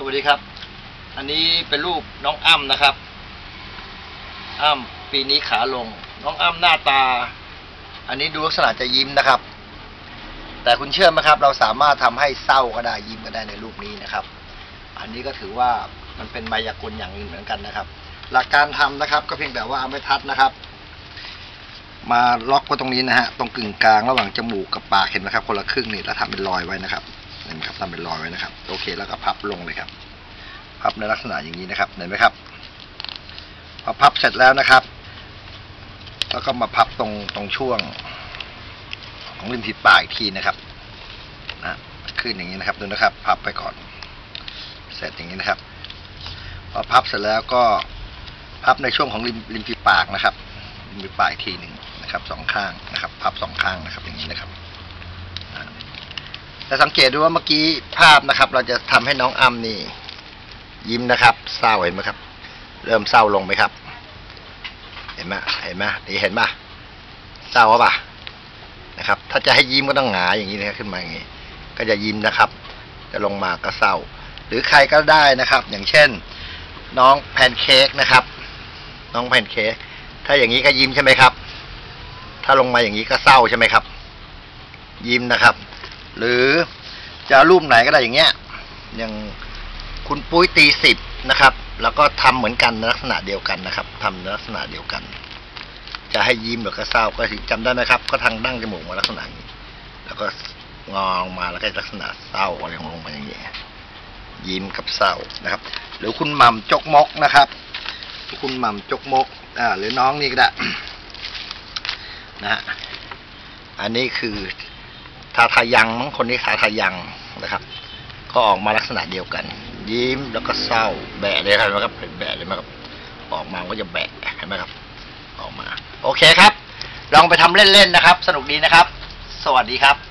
สวัสดีครับ อันนี้เป็นรูปน้องอ้ำนะครับ อ้ำปีนี้ขาลง น้องอ้ำหน้าตา อันนี้ดูลักษณะจะยิ้มนะครับ แต่คุณเชื่อไหมครับ เราสามารถทำให้เศร้าก็ได้ยิ้มก็ได้ในรูปนี้นะครับ อันนี้ก็ถือว่ามันเป็นมายากลอย่างหนึ่งเหมือนกันนะครับ หลักการทำนะครับ ก็เพียงแต่ว่าเอาไม้ทัดนะครับ มาล็อกไว้ตรงนี้นะฮะตรงกึ่งกลางระหว่างจมูกกับปากเห็นไหมครับ คนละครึ่งนี่แล้วทำเป็นรอยไว้นะครับ ครับทำเป็นรอยไว้นะครับ โอเค แล้วก็พับลงเลยครับ พับในลักษณะอย่างนี้นะครับเห็นไหมครับ พอพับเสร็จแล้วนะครับ แล้วก็มาพับตรงตรงช่วง ของริมฝีปากอีกทีนะครับนะขึ้นอย่างนี้นะครับดูนะครับ พับไปก่อน เสร็จอย่างนี้นะครับ พอพับเสร็จแล้วก็พับในช่วงของริมริมฝีปากนะครับริมฝีปากอีกทีหนึ่งนะครับสองข้างนะครับ พับสองข้างนะครับอย่างนี้นะครับ แต่สังเกตดูว่าเมื่อกี้ภาพนะครับ เราจะทำให้น้องอ้ำนี่ ยิ้มนะครับ เศร้าเห็นไหมครับ เริ่มเศร้าลงไหมครับ เห็นไหมเห็นไหมนี่เห็นปะเศร้าป่ะนะครับ ถ้าจะให้ยิ้มก็ต้องหงายอย่างนี้นะขึ้นมาอย่างนี้ ก็จะยิ้มนะครับ จะลงมาก็เศร้า หรือใครก็ได้นะครับ อย่างเช่น น้องแพนเค้กนะครับ น้องแพนเค้กถ้าอย่างนี้ก็ยิ้มใช่ไหมครับ ถ้าลงมาอย่างนี้ก็เศร้าใช่ไหมครับ ยิ้มนะครับ หรือจะรูปไหนก็ได้อย่างเงี้ยอย่างคุณปุ้ยตีสิบนะครับ แล้วก็ทำเหมือนกันในลักษณะเดียวกันนะครับทำในลักษณะเดียวกัน จะให้ยิ้มหรือก็เศร้าก็จำได้ไหมครับ ก็ทางดั้งจมูกมาลักษณะนี้ แล้วก็งองมาแล้วก็ลักษณะเศร้าอะไรลงมาอย่างนี้ยยิ้มกับเศร้านะครับ หรือคุณหม่ำจกมกนะครับ คุณหม่ำจกมกอ่าหรือน้องนี่ก็ได้นะฮะอันนี้คือาทายังมั้งคนนี้ทาทายังนะครับ ก็ออกมาลักษณะเดียวกัน ยิ้มแล้วก็เศร้า แบะเลยครับครับแบะเลยไหมครับออกมาก็จะแบะเห็นไหมครับ ออกมา โอเคครับ ลองไปทำเล่นๆนะครับ สนุกดีนะครับ สวัสดีครับ